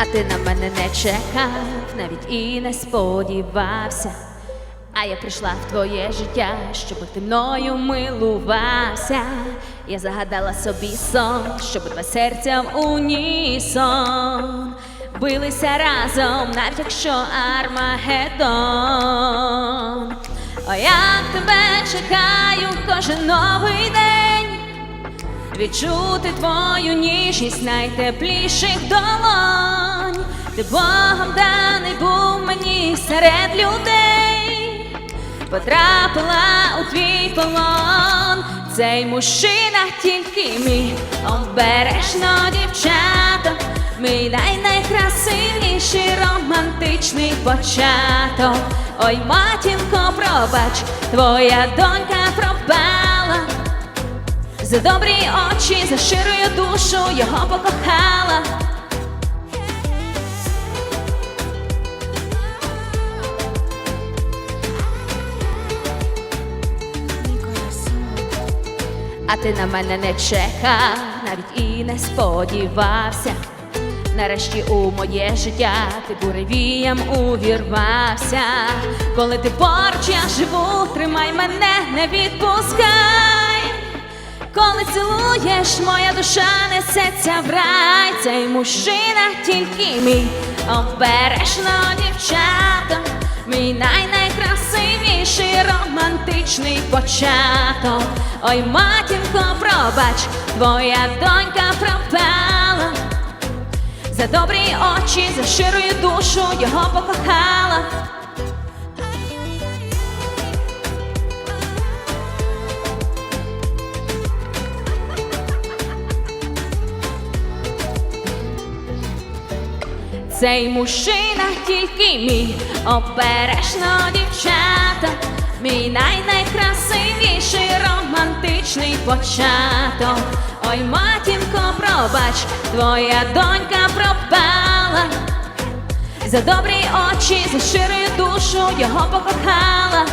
А ти на мене не чекав, навіть і не сподівався. А я прийшла в твоє життя, щоб ти мною милувався. Я загадала собі сон, щоб два серця в унісон билися разом, навіть якщо Армагеддон. О, як тебе чекаю кожен новий день відчути твою ніжність найтепліших долонь. Ти Богом даний був мені серед людей, потрапила у твій полон. Цей мужчина тільки мій обережно дівчата, мій най-найкрасивіший романтичний початок. Ой, матінко, пробач, твоя донька пропала. За добрі очі, за щирою душу його покохала. А ти на мене не чекав, навіть і не сподівався. Нарешті у моє життя ти буревієм увірвався. Коли ти поруч, я живу, тримай мене, не відпускай. Коли цілуєш, моя душа несеться в рай. Цей мужчина тільки мій, обережно дівчата, мій най-найкрасивіший романтичний початок. Ой, матінко, пробач, твоя донька пропала. За добрі очі, за щирою душу його покохала. Цей мужчина тільки мій, обережно дівчата, мій най-найкрасивіший романтичний початок. Ой, матінко, пробач, твоя донька пропала. За добрі очі, за щирою душу його покохала.